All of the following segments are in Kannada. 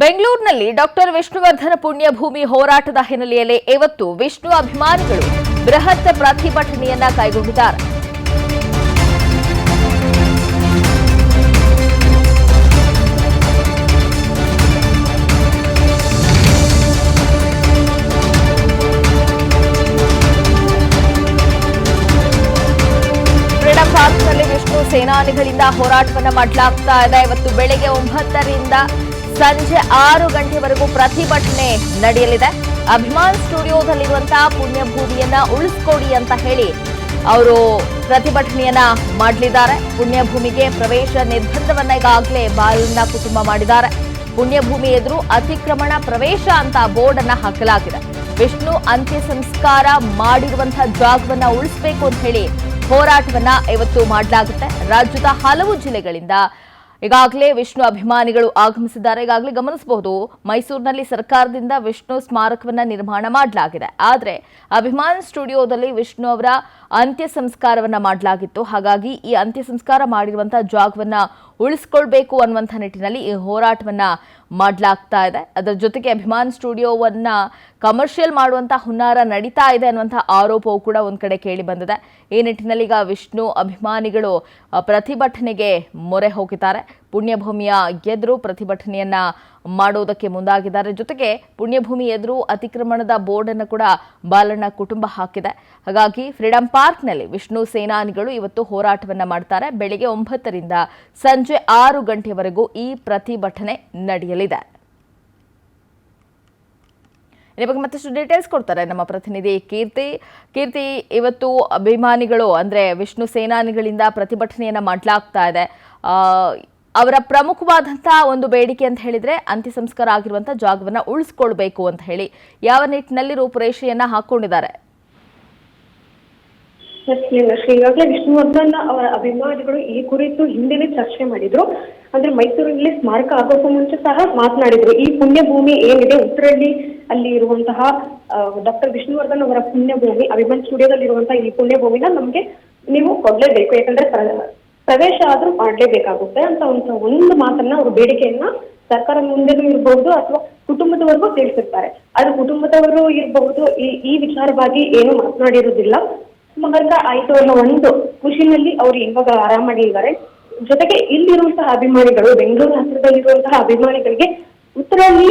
ಬೆಂಗಳೂರಿನಲ್ಲಿ ಡಾಕ್ಟರ್ ವಿಷ್ಣುವರ್ಧನ ಪುಣ್ಯಭೂಮಿ ಹೋರಾಟದ ಹಿನ್ನೆಲೆಯಲ್ಲಿ ಇವತ್ತು ವಿಷ್ಣು ಅಭಿಮಾನಿಗಳು ಬೃಹತ್ ಪ್ರತಿಭಟನೆಯನ್ನ ಕೈಗೊಂಡಿದ್ದಾರೆ. ವಿಷ್ಣು ಸೇನಾನಿಗಳಿಂದ ಹೋರಾಟವನ್ನು ಮಾಡಲಾಗ್ತಾ ಇದೆ. ಇವತ್ತು ಬೆಳಿಗ್ಗೆ ಒಂಬತ್ತರಿಂದ ಸಂಜೆ ಆರು ಗಂಟೆವರೆಗೂ ಪ್ರತಿಭಟನೆ ನಡೆಯಲಿದೆ. ಅಭಿಮಾನ್ ಸ್ಟುಡಿಯೋದಲ್ಲಿರುವಂತಹ ಪುಣ್ಯಭೂಮಿಯನ್ನ ಉಳಿಸ್ಕೊಡಿ ಅಂತ ಹೇಳಿ ಅವರು ಪ್ರತಿಭಟನೆಯನ್ನ ಮಾಡಲಿದ್ದಾರೆ. ಪುಣ್ಯಭೂಮಿಗೆ ಪ್ರವೇಶ ನಿರ್ಬಂಧವನ್ನ ಈಗಾಗಲೇ ಬಾಲನ್ನ ಕುಟುಂಬ ಮಾಡಿದ್ದಾರೆ. ಪುಣ್ಯಭೂಮಿ ಎದುರು ಅತಿಕ್ರಮಣ ಪ್ರವೇಶ ಅಂತ ಬೋರ್ಡ್ ಅನ್ನ ಹಾಕಲಾಗಿದೆ. ವಿಷ್ಣು ಅಂತ್ಯ ಸಂಸ್ಕಾರ ಮಾಡಿರುವಂತಹ ಜಾಗವನ್ನ ಉಳಿಸಬೇಕು ಅಂತ ಹೇಳಿ ಹೋರಾಟವನ್ನ ಇವತ್ತು ಮಾಡಲಾಗುತ್ತೆ. ರಾಜ್ಯದ ಹಲವು ಜಿಲ್ಲೆಗಳಿಂದ ಈಗಾಗಲೇ ವಿಷ್ಣು ಅಭಿಮಾನಿಗಳು ಆಗಮಿಸಿದ್ದಾರೆ. ಈಗಾಗಲೇ ಗಮನಿಸಬಹುದು, ಮೈಸೂರಿನಲ್ಲಿ ಸರ್ಕಾರದಿಂದ ವಿಷ್ಣು ಸ್ಮಾರಕವನ್ನ ನಿರ್ಮಾಣ ಮಾಡಲಾಗಿದೆ. ಆದರೆ ಅಭಿಮಾನ್ ಸ್ಟುಡಿಯೋದಲ್ಲಿ ವಿಷ್ಣು ಅವರ ಅಂತ್ಯ ಸಂಸ್ಕಾರವನ್ನ ಮಾಡಲಾಗಿತ್ತು. ಹಾಗಾಗಿ ಈ ಅಂತ್ಯ ಸಂಸ್ಕಾರ ಮಾಡಿರುವಂತಹ ಜಾಗವನ್ನ ಉಳಿಸ್ಕೊಳ್ಬೇಕು ಅನ್ನುವಂಥ ನಿಟ್ಟಿನಲ್ಲಿ ಈ ಹೋರಾಟವನ್ನ ಮಾಡಲಾಗ್ತಾ ಇದೆ. ಅದರ ಜೊತೆಗೆ ಅಭಿಮಾನ್ ಸ್ಟುಡಿಯೋವನ್ನ ಕಮರ್ಷಿಯಲ್ ಮಾಡುವಂತ ಹುನ್ನಾರ ನಡೀತಾ ಇದೆ ಅನ್ನುವಂಥ ಆರೋಪವು ಕೂಡ ಒಂದು ಕಡೆ ಕೇಳಿ ಬಂದಿದೆ. ಈ ನಿಟ್ಟಿನಲ್ಲಿ ಈಗ ವಿಷ್ಣು ಅಭಿಮಾನಿಗಳು ಪ್ರತಿಭಟನೆಗೆ ಮೊರೆ ಹೋಗಿದ್ದಾರೆ. ಪುಣ್ಯಭೂಮಿಯ ಎದುರು ಪ್ರತಿಭಟನೆಯನ್ನ ಮಾಡೋದಕ್ಕೆ ಮುಂದಾಗಿದ್ದಾರೆ. ಜೊತೆಗೆ ಪುಣ್ಯಭೂಮಿ ಎದುರು ಅತಿಕ್ರಮಣದ ಬೋರ್ಡ್ ಅನ್ನು ಕೂಡ ಬಾಲಣ್ಣ ಕುಟುಂಬ ಹಾಕಿದೆ. ಹಾಗಾಗಿ ಫ್ರೀಡಂ ಪಾರ್ಕ್ನಲ್ಲಿ ವಿಷ್ಣು ಸೇನಾನಿಗಳು ಇವತ್ತು ಹೋರಾಟವನ್ನ ಮಾಡ್ತಾರೆ. ಬೆಳಿಗ್ಗೆ ಒಂಬತ್ತರಿಂದ ಸಂಜೆ ಆರು ಗಂಟೆವರೆಗೂ ಈ ಪ್ರತಿಭಟನೆ ನಡೆಯಲಿದೆ. ಬಗ್ಗೆ ಮತ್ತಷ್ಟು ಡೀಟೇಲ್ಸ್ ಕೊಡ್ತಾರೆ ನಮ್ಮ ಪ್ರತಿನಿಧಿ ಕೀರ್ತಿ. ಕೀರ್ತಿ, ಇವತ್ತು ಅಭಿಮಾನಿಗಳು ಅಂದ್ರೆ ವಿಷ್ಣು ಸೇನಾನಿಗಳಿಂದ ಪ್ರತಿಭಟನೆಯನ್ನ ಮಾಡಲಾಗ್ತಾ ಇದೆ. ಅವರ ಪ್ರಮುಖವಾದಂತಹ ಒಂದು ಬೇಡಿಕೆ ಅಂತ ಹೇಳಿದ್ರೆ ಅಂತ್ಯ ಸಂಸ್ಕಾರ ಆಗಿರುವಂತಹ ಜಾಗವನ್ನ ಉಳಿಸ್ಕೊಳ್ಬೇಕು ಅಂತ ಹೇಳಿ ಯಾವ ನಿಟ್ಟಿನಲ್ಲಿ ರೂಪುರೇಷೆಯನ್ನ ಹಾಕೊಂಡಿದ್ದಾರೆ? ಈಗಾಗಲೇ ವಿಷ್ಣುವರ್ಧನ್ ಅವರ ಅಭಿಮಾನಿಗಳು ಈ ಕುರಿತು ಹಿಂದೆನೆ ಚರ್ಚೆ ಮಾಡಿದ್ರು. ಅಂದ್ರೆ ಮೈಸೂರಿನಲ್ಲಿ ಸ್ಮಾರಕ ಆಗೋಕ್ಕೂ ಮುಂಚೆ ಸಹ ಮಾತನಾಡಿದ್ರು. ಈ ಪುಣ್ಯಭೂಮಿ ಏನಿದೆ? ಉತ್ತರಳ್ಳಿ ಅಲ್ಲಿ ಇರುವಂತಹ ಡಾಕ್ಟರ್ ವಿಷ್ಣುವರ್ಧನ್ ಅವರ ಪುಣ್ಯಭೂಮಿ, ಅಭಿಮಾನ್ ಸ್ಟುಡಿಯೋದಲ್ಲಿ ಇರುವಂತಹ ಈ ಪುಣ್ಯಭೂಮಿನ ನಮ್ಗೆ ನೀವು ಕೊಡ್ಲೇಬೇಕು. ಯಾಕಂದ್ರೆ ಪ್ರವೇಶ ಆದ್ರೂ ಮಾಡ್ಲೇಬೇಕಾಗುತ್ತೆ ಅಂತ ಒಂದು ಒಂದು ಮಾತನ್ನ ಅವ್ರ ಬೇಡಿಕೆಯನ್ನ ಸರ್ಕಾರ ಮುಂದೆನೂ ಇರಬಹುದು ಅಥವಾ ಕುಟುಂಬದವರೆಗೂ ತಿಳಿಸಿರ್ತಾರೆ. ಅದು ಕುಟುಂಬದವರು ಇರಬಹುದು ಈ ಈ ವಿಚಾರವಾಗಿ ಏನು ಮಾತನಾಡಿರುವುದಿಲ್ಲ. ಸ್ಮಾರಕ ಆಯ್ತು ಅನ್ನೋ ಒಂದು ಖುಷಿನಲ್ಲಿ ಅವ್ರು ಇವಾಗ ಆರಾಮಾಗಿ ಇದ್ದಾರೆ. ಜೊತೆಗೆ ಇಲ್ಲಿರುವಂತಹ ಅಭಿಮಾನಿಗಳು, ಬೆಂಗಳೂರು ಹತ್ತಿರದಲ್ಲಿರುವಂತಹ ಅಭಿಮಾನಿಗಳಿಗೆ ಉತ್ತರಲ್ಲಿ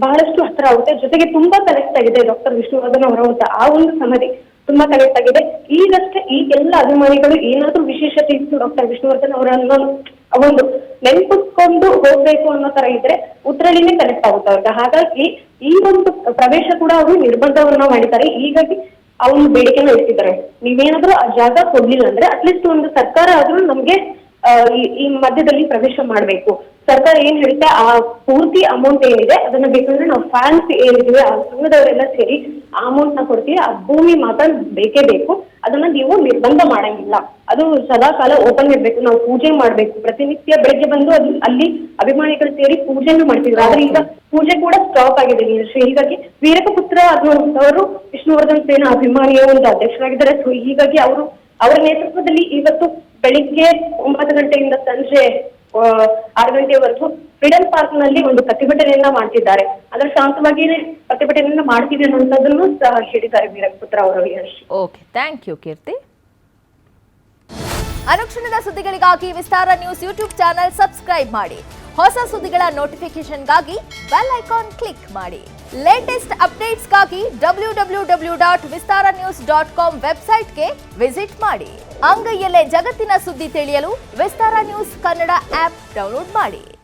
ಬಹಳಷ್ಟು ಹತ್ರ ಆಗುತ್ತೆ. ಜೊತೆಗೆ ತುಂಬಾ ಕನೆಕ್ಟ್ ಆಗಿದೆ ಡಾಕ್ಟರ್ ವಿಷ್ಣುವರ್ಧನ್ ಅವರ ಆ ಒಂದು ಸಮಾಧಿ ತುಂಬಾ ಕನೆಕ್ಟ್ ಆಗಿದೆ. ಈಗಷ್ಟೇ ಈ ಎಲ್ಲ ಅಭಿಮಾನಿಗಳು ಏನಾದ್ರೂ ವಿಶೇಷತೆ ಇತ್ತು ಡಾಕ್ಟರ್ ವಿಷ್ಣುವರ್ಧನ್ ಅವರನ್ನ ಒಂದು ನೆನ್ಪಿಸ್ಕೊಂಡು ಹೋಗ್ಬೇಕು ಅನ್ನೋ ತರ ಇದ್ರೆ ಉತ್ತರಳಿನೇ ಕನೆಕ್ಟ್ ಆಗುತ್ತೆ ಅವ್ರಿಗೆ. ಹಾಗಾಗಿ ಈ ಒಂದು ಪ್ರವೇಶ ಕೂಡ ಅವರು ನಿರ್ಬಂಧವನ್ನ ಮಾಡಿದ್ದಾರೆ. ಹೀಗಾಗಿ ಅವ್ರು ಬೇಡಿಕೆನ ಇಟ್ಟಿದ್ದಾರೆ ನೀವೇನಾದ್ರೂ ಆ ಜಾಗ ಕೊಡ್ಲಿಲ್ಲ ಅಂದ್ರೆ ಅಟ್ಲೀಸ್ಟ್ ಒಂದು ಸರ್ಕಾರ ಆದ್ರೂ ನಮ್ಗೆ ಈ- ಮಧ್ಯದಲ್ಲಿ ಪ್ರವೇಶ ಮಾಡ್ಬೇಕು. ಸರ್ಕಾರ ಏನ್ ಹೇಳುತ್ತೆ ಆ ಪೂರ್ತಿ ಅಮೌಂಟ್ ಏನಿದೆ, ಅದನ್ನ ಬೇಕಂದ್ರೆ ನಾವು ಫ್ಯಾನ್ಸ್ ಏನಿದೆ ಆ ಸಂಘದವರೆಲ್ಲ ಸೇರಿ ಆ ಅಮೌಂಟ್ನ ಕೊಡ್ತೀವಿ, ಆ ಭೂಮಿ ಮಾತ್ರ ಬೇಕೇ ಬೇಕು. ಅದನ್ನ ನೀವು ನಿರ್ಬಂಧ ಮಾಡಂಗಿಲ್ಲ. ಅದು ಸದಾ ಕಾಲ ಓಪನ್ ಇರ್ಬೇಕು, ನಾವು ಪೂಜೆ ಮಾಡ್ಬೇಕು. ಪ್ರತಿನಿತ್ಯ ಬೆಳಗ್ಗೆ ಬಂದು ಅದು, ಅಲ್ಲಿ ಅಭಿಮಾನಿಗಳು ಸೇರಿ ಪೂಜೆನೂ ಮಾಡ್ತಿದ್ರು. ಆದ್ರೆ ಈಗ ಪೂಜೆ ಕೂಡ ಸ್ಟಾಪ್ ಆಗಿದೆ. ಶ್ರೀ ಹೀಗಾಗಿ ವೀರಕಪುತ್ರ ಅವರು ವಿಷ್ಣುವರ್ಧನ್ ಸೇನಾ ಅಭಿಮಾನಿಯ ಒಂದು ಅಧ್ಯಕ್ಷರಾಗಿದ್ದಾರೆ. ಸೊ ಹೀಗಾಗಿ ಅವರು, ಅವರ ನೇತೃತ್ವದಲ್ಲಿ ಇವತ್ತು ಬೆಳಿಗ್ಗೆ ಒಂಬತ್ತು ಗಂಟೆಯಿಂದ ಸಂಜೆ ಆರು ಗಂಟೆವರೆಗೂ ಫ್ರೀಡಂ ಪಾರ್ಕ್ನಲ್ಲಿ ಒಂದು ಪ್ರತಿಭಟನೆಯನ್ನ ಮಾಡ್ತಿದ್ದಾರೆ. ಅದರ ಶಾಂತವಾಗಿ ಪ್ರತಿಭಟನೆಯನ್ನ ಮಾಡ್ತೀವಿ ಅನ್ನುವಂಥದ್ದನ್ನು ಸಹ ಹೇಳಿದ್ದಾರೆ ವೀರಪುತ್ರ ಅವರು ಓಕೆ ಥ್ಯಾಂಕ್ ಯು ಕೀರ್ತಿ. ಅನುಕ್ಷಣದ ಸುದ್ದಿಗಳಿಗಾಗಿ Vistara news YouTube channel subscribe ಮಾಡಿ. ಹೊಸ ಸುದ್ದಿಗಳ ನೋಟಿಫಿಕೇಶನ್ಗಾಗಿ ಬೆಲ್ ಐಕಾನ್ ಕ್ಲಿಕ್ ಮಾಡಿ. ಅಪ್ಡೇಟ್ಸ್ಗಾಗಿ W W W dot Vistara news dot com ವೆಬ್ಸೈಟ್ಗೆ ವಿಸಿಟ್ ಮಾಡಿ. ಅಂಗೈಯಲ್ಲೇ ಜಗತ್ತಿನ ಸುದ್ದಿ ತಿಳಿಯಲು Vistara news Kannada app download ಮಾಡಿ.